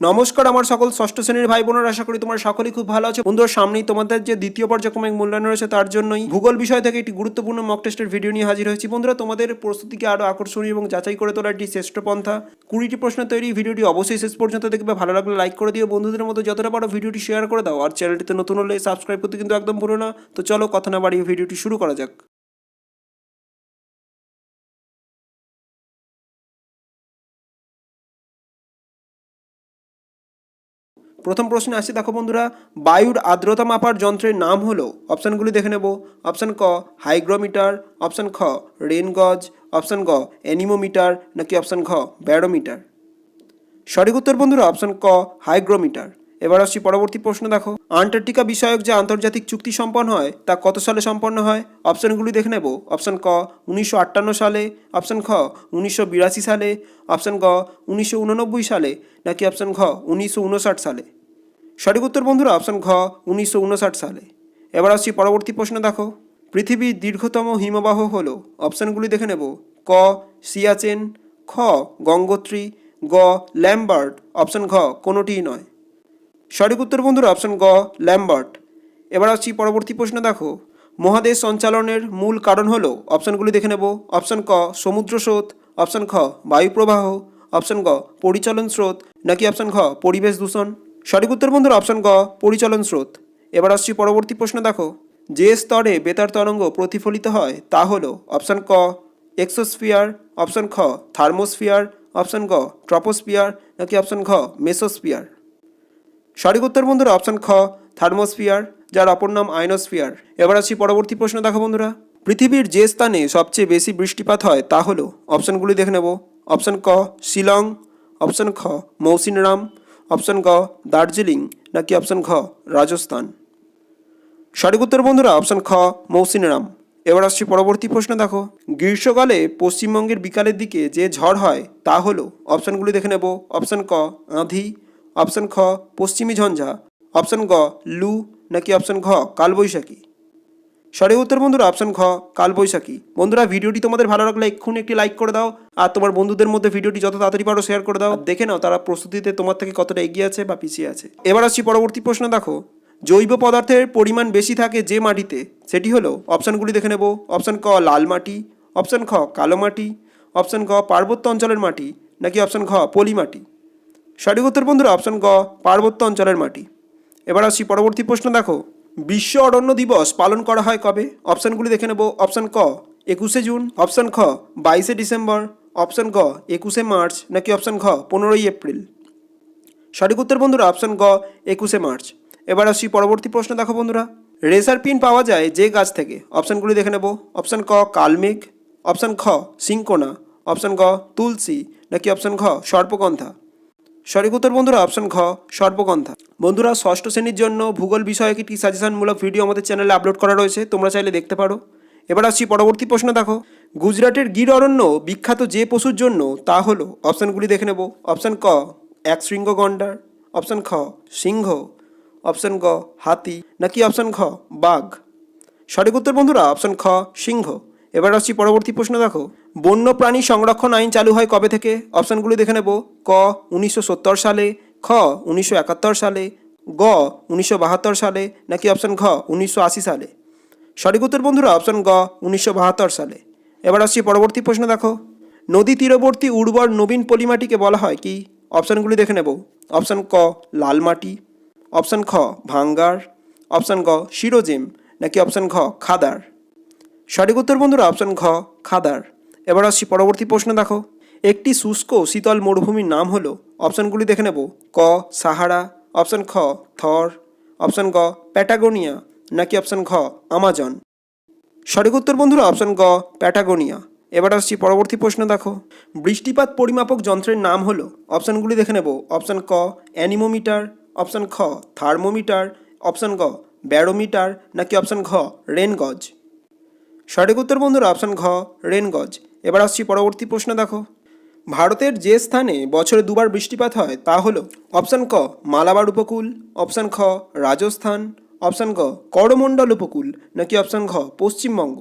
নমস্কার, আমার সকল ষষ্ঠ শ্রেণির ভাই বোনের আশা করি তোমার সকলেই খুব ভালো আছে। বন্ধুরা, সামনেই তোমাদের যে দ্বিতীয় পর্যায়ক্রমিক মূল্যায়ন রয়েছে, তার জন্যই ভূগোল বিষয় থেকে একটি গুরুত্বপূর্ণ মক টেস্টের ভিডিও নিয়ে হাজির হয়েছি। বন্ধুরা, তোমাদের প্রস্তুতিকে আরও আকর্ষণীয় এবং যাচাই করে তোলার একটি শ্রেষ্ঠ পন্থা। কুড়িটি প্রশ্ন তৈরি, ভিডিওটি অবশ্যই শেষ পর্যন্ত দেখবে। ভালো লাগলে লাইক করে দিও। বন্ধুদের মধ্যে যতটা পারো ভিডিওটি শেয়ার করে দাও। আর চ্যানেলটিতে নতুন হলে সাবস্ক্রাইব করতে কিন্তু একদম ভুলো না। তো চলো, কথা না বাড়িয়ে ভিডিওটি শুরু করা যাক। প্রথম প্রশ্নে আসছে দেখো বন্ধুরা, বায়ুর আর্দ্রতা মাপার যন্ত্রের নাম হলো, অপশানগুলি দেখে নেব, অপশান ক, হাইগ্রোমিটার, অপশান খ রেন গজ অপশান গ, অ্যানিমোমিটার, নাকি অপশান ঘ, ব্যারোমিটার। সঠিক উত্তর বন্ধুরা, অপশান ক, হাইগ্রোমিটার। এবার আসছি পরবর্তী প্রশ্ন, দেখো, আন্টার্কটিকা বিষয়ক যে আন্তর্জাতিক চুক্তি সম্পন্ন হয়, তা কত সালে সম্পন্ন হয়? অপশানগুলি দেখে নেব, অপশান ক, উনিশশো আটান্ন সালে, অপশান খ উনিশশো বিরাশি সালে, অপশান গ, উনিশশো উননব্বই সালে, নাকি অপশান ঘ, উনিশশো উনষাট সালে। সঠিক উত্তর বন্ধুরা অপশান ঘ, উনিশশো উনষাট সালে। এবার আসছি পরবর্তী প্রশ্ন দেখো। পৃথিবীর দীর্ঘতম হিমবাহ হল। অপশানগুলি দেখে নেব। ক, সিয়াচেন। খ, গঙ্গোত্রী। গ ল্যাম্বার্ট অপশান ঘ, কোনোটিই নয়। সঠিক উত্তর বন্ধুরা অপশান গ ল্যাম্বার্ট এবার আসছি পরবর্তী প্রশ্ন দেখো। মহাদেশ সঞ্চালনের মূল কারণ হলো? অপশানগুলি দেখে নেব। অপশান ক, সমুদ্র স্রোত। অপশান খ বায়ুপ্রবাহ। অপশান গ, পরিচালন স্রোত। নাকি অপশান ঘ, পরিবেশ দূষণ? সঠিক উত্তর বন্ধুর অপশন গ পরিচালন স্রোত। এবার আসছি পরবর্তী প্রশ্ন দেখো। যে স্তরে বেতার তরঙ্গ প্রতিফলিত হয়, তা হল অপশান ক এক্সোস্ফিয়ার অপশান খ থার্মোস্ফিয়ার অপশান গ ট্রপোস্ফিয়ার নাকি অপশান ঘ মেসোস্ফিয়ার সঠিক উত্তর বন্ধুরা অপশান খ থার্মোস্ফিয়ার যার অপর নাম আইনোস্ফিয়ার এবার আসছি পরবর্তী প্রশ্ন দেখো বন্ধুরা। পৃথিবীর যে স্থানে সবচেয়ে বেশি বৃষ্টিপাত হয়, তা হলো অপশানগুলি দেখে নেব। অপশান ক, শিলং অপশান খ, মৌসিনরাম অপশান গ দার্জিলিং, নাকি অপশান ঘ রাজস্থান? সঠিক উত্তর বন্ধুরা, অপশান খ, মৌসিনরাম। এবার আসছি পরবর্তী প্রশ্ন, দেখো। গ্রীষ্মকালে পশ্চিমবঙ্গের বিকালের দিকে যে ঝড় হয়, তা হলো, অপশানগুলি দেখে নেব। অপশান ক, আঁধি। অপশান খ, পশ্চিমী ঝঞ্ঝা। অপশান গ, লু, নাকি অপশান ঘ, কালবৈশাখী। সঠিক উত্তর বন্ধুরা অপশান খ, কালবৈশাখী। বন্ধুরা, ভিডিওটি তোমাদের ভালো লাগলে এক্ষুনি একটি লাইক করে দাও আর তোমার বন্ধুদের মধ্যে ভিডিওটি যত তাড়াতাড়ি পারো শেয়ার করে দাও। দেখে নাও তারা প্রস্তুতিতে তোমার থেকে কতটা এগিয়ে আছে বা পিছিয়ে আছে। এবার আসছি পরবর্তী প্রশ্ন, দেখো। জৈব পদার্থের পরিমাণ বেশি থাকে যে মাটিতে, সেটি হলো অপশানগুলি দেখে নেব। অপশান ক, লাল মাটি অপশান খ, কালো মাটি অপশান গ, পার্বত্য অঞ্চলের মাটি, নাকি অপশান ঘ পলি মাটি। সঠিক উত্তর বন্ধুরা অপশান গ, পার্বত্য অঞ্চলের মাটি। এবার আসছি পরবর্তী প্রশ্ন, দেখো। বিশ্ব অরণ্য দিবস পালন করা হয় কবে? অপশানগুলি দেখে নেব। অপশান ক, একুশে জুন। অপশান খ, বাইশে ডিসেম্বর। অপশান গ, একুশে মার্চ নাকি অপশান ঘ, পনেরোই এপ্রিল? সঠিক উত্তর বন্ধুরা, অপশান গ, একুশে মার্চ। এবার আসছি পরবর্তী প্রশ্ন দেখো বন্ধুরা। রেসার পিন পাওয়া যায় যে গাছ থেকে? অপশানগুলি দেখে নেব। অপশান ক, কালমেঘ। অপশান খ সিঙ্কোনা অপশান গ, তুলসী। নাকি অপশান ঘ সর্পগন্ধা সঠিক উত্তর বন্ধুরা অপশন ঘ, সর্বগন্ধা। বন্ধুরা, ষষ্ঠ শ্রেণির জন্য ভূগোল বিষয়ক একটি সাজেশনমূলক ভিডিও আমাদের চ্যানেলে আপলোড করা রয়েছে, তোমরা চাইলে দেখতে পারো। এবার আসছি পরবর্তী প্রশ্ন দেখো। গুজরাটের গির অরণ্য বিখ্যাত যে পশুর জন্য, তা হলো অপশানগুলি দেখে নেব। অপশান ক, এক শৃঙ্গ গন্ডার। অপশান খ, সিংহ। অপশান গ, হাতি। নাকি অপশান খ, বাঘ। সঠিক উত্তর বন্ধুরা অপশান খ, সিংহ। এবার আসছি পরবর্তী প্রশ্ন, দেখো। বন্য প্রাণী সংরক্ষণ আইন চালু হয় কবে থেকে? অপশানগুলি দেখে নেব। ক, উনিশশো সত্তর সালে, খ, উনিশশো একাত্তর সালে, গ, উনিশশো বাহাত্তর সালে, নাকি অপশান ঘ, উনিশশো আশি সালে? সঠিক উত্তর বন্ধুরা, অপশান গ, উনিশশো বাহাত্তর সালে। এবার আসছি পরবর্তী প্রশ্ন, দেখো। নদী তীরবর্তী উর্বর নবীন পলিমাটিকে বলা হয় কি? অপশানগুলি দেখে নেব। অপশান ক, লাল মাটি, অপশান খ, ভাঙ্গার, অপশান গ, শিরোজেম, নাকি অপশান ঘ, খাদার? সঠিক উত্তর বন্ধুরা অপশান ঘ, খাদার। এবার আসছি পরবর্তী প্রশ্ন দেখো। একটি শুষ্ক শীতল মরুভূমির নাম হলো অপশানগুলি দেখে নেব। ক, সাহারা অপশান খ, থর অপশান গ, প্যাটাগোনিয়া, নাকি অপশান ঘ, আমাজন। সঠিক উত্তর বন্ধুরা অপশান গ প্যাটাগোনিয়া। এবার আসছি পরবর্তী প্রশ্ন দেখো। বৃষ্টিপাত পরিমাপক যন্ত্রের নাম হলো অপশানগুলি দেখে নেব। অপশান ক, অ্যানিমোমিটার অপশান খ, থার্মোমিটার অপশান গ, ব্যারোমিটার, নাকি অপশান ঘ, রেনগজ। সঠিক উত্তর বন্ধুরা অপশান ঘ, রেনগজ। এবার আসছি পরবর্তী প্রশ্ন দেখো। ভারতের যে স্থানে বছরে দুবার বৃষ্টিপাত হয় তা হলো অপশান ক, মালাবার উপকূল, অপশান খ, রাজস্থান, অপশান গ, করমণ্ডল উপকূল, নাকি অপশান ঘ, পশ্চিমবঙ্গ।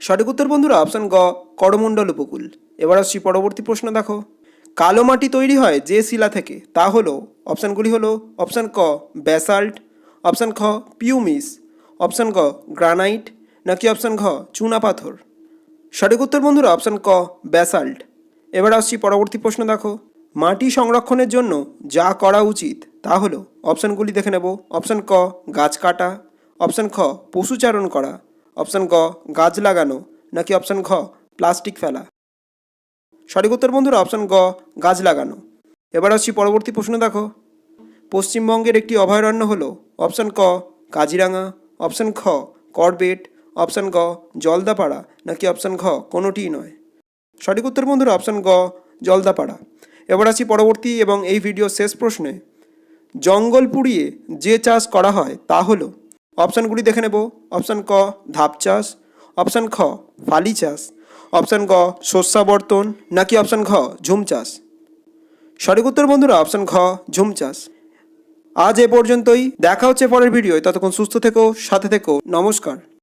সঠিক উত্তর বন্ধুরা অপশান গ, করমণ্ডল উপকূল। এবার আসছি পরবর্তী প্রশ্ন দেখো। কালো মাটি তৈরি হয় যে শিলা থেকে, তা হলো অপশানগুলি হলো অপশান ক, ব্যাসাল্ট, অপশান খ, পিউমিস, অপশান গ, গ্রানাইট নাকি অপশান ঘ, চুনা পাথর? সঠিক উত্তর বন্ধুরা, অপশান ক, ব্যাসাল্ট। এবার আসছি পরবর্তী প্রশ্ন দেখো। মাটি সংরক্ষণের জন্য যা করা উচিত, তা হলো অপশানগুলি দেখে নেব। অপশান ক, গাছ কাটা। অপশান খ, পশুচারণ করা। অপশান গ, গাছ লাগানো। নাকি অপশান ঘ, প্লাস্টিক ফেলা। সঠিক উত্তর বন্ধুরা, অপশান গ, গাছ লাগানো। এবার আসছি পরবর্তী প্রশ্ন দেখো। পশ্চিমবঙ্গের একটি অভয়ারণ্য হলো, অপশান ক, কাজিরাঙা। অপশান খ, করবেট। অপশান গ, জলদাপাড়া, নাকি অপশান ঘ, কোনোটিই নয়। সঠিক উত্তর বন্ধুরা, অপশান গ, জলদাপাড়া। এবার আসি পরবর্তী এবং এই ভিডিও শেষ প্রশ্নে। জঙ্গল পুড়িয়ে যে চাষ করা হয়, তা হলো, অপশানগুলি দেখে নেব। অপশান ক, ধাপ চাষ। অপশান খ, ফালি চাষ। অপশান গ শস্যাবর্তন নাকি অপশান ঘ, ঝুম চাষ। সঠিক উত্তর বন্ধুরা, অপশান ঘ, ঝুম চাষ। আজ এ পর্যন্তই। দেখা হচ্ছে পরের ভিডিও ততক্ষণ সুস্থ থেকো, সাথে থেকো। নমস্কার।